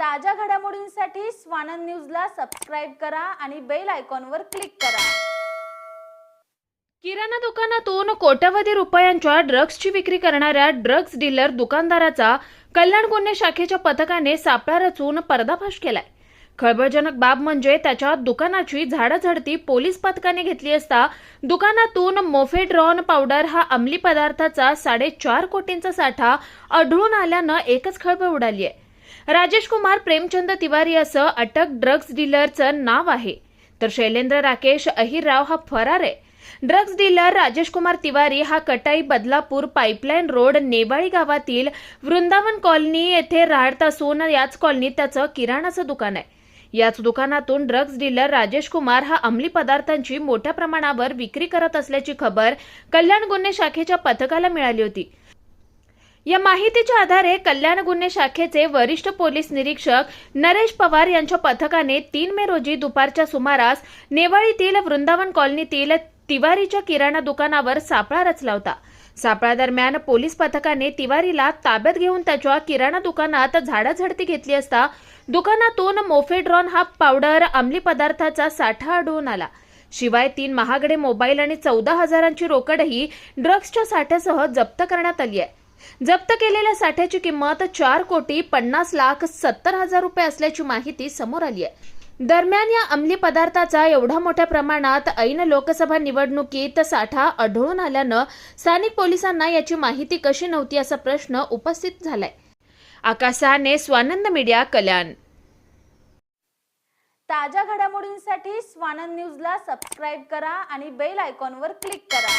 ताज्या घडामोडींसाठी स्वानंद न्यूजला सबस्क्राईब करा आणि बेल आयकॉनवर क्लिक करा. किराणा दुकानातून कोट्यवधी रुपयांच्या ड्रग्सची विक्री करणाऱ्या ड्रग्ज डीलर दुकानदाराचा कल्याण गुन्हे शाखेच्या पथकाने सापळा रचून पर्दाफाश केलाय. खळबळजनक बाब म्हणजे त्याच्या दुकानाची झाडाझडती पोलीस पथकाने घेतली असता दुकानातून मोफेड्रॉन पावडर हा अंमली पदार्थाचा साडेचार कोटींचा साठा आढळून आल्यानं एकच खळबळ उडाली आहे. राजेश कुमार प्रेमचंद तिवारी असं अटक ड्रग्ज डीलरचं नाव आहे. तर शैलेंद्र राकेश अहिरराव हा फरार. आहे ड्रग्ज डीलर राजेश कुमार तिवारी हा कटाई बदलापूर पाईपलाईन रोड नेवाळी गावातील वृंदावन कॉलनी येथे राहत असून याच कॉलनीत त्याचं किराणाचं दुकान आहे. याच दुकानातून ड्रग्ज डीलर राजेश कुमार हा अंमली पदार्थांची मोठ्या प्रमाणावर विक्री करत असल्याची खबर कल्याण गुन्हे शाखेच्या पथकाला मिळाली होती. या माहितीच्या आधारे कल्याण गुन्हे शाखेचे वरिष्ठ पोलीस निरीक्षक नरेश पवार यांच्या पथकाने तीन मे रोजी दुपारच्या सुमारास नेवाळीतील वृंदावन कॉलनीतील तिवारीच्या किराणा दुकानावर सापळा रचला होता. सापळा दरम्यान पोलीस पथकाने तिवारीला ताब्यात घेऊन त्याच्या किराणा दुकानात झाडाझडती घेतली असता दुकानातून मोफेड्रॉन हा पावडर अंमली पदार्थाचा साठा आढळून आला. शिवाय तीन महागडे मोबाईल आणि चौदा हजारांची रोकडही ड्रग्जच्या साठ्यासह जप्त करण्यात आली आहे. जप्त केलेल्या साठ्याची किंमत चार कोटी पन्नास लाख सत्तर हजार रुपये असल्याची माहिती समोर आली आहे. दरम्यान या अंमली पदार्थाचा एवढा मोठ्या प्रमाणात ऐन लोकसभा निवडणुकीत साठा आढळून आल्यानं स्थानिक पोलिसांना याची माहिती कशी नव्हती असा प्रश्न उपस्थित झालाय. आकाशाने स्वानंद मीडिया कल्याण. ताज्या घडामोडींसाठी स्वानंद न्यूजला सबस्क्राईब करा आणि बेल आयकॉनवर क्लिक करा.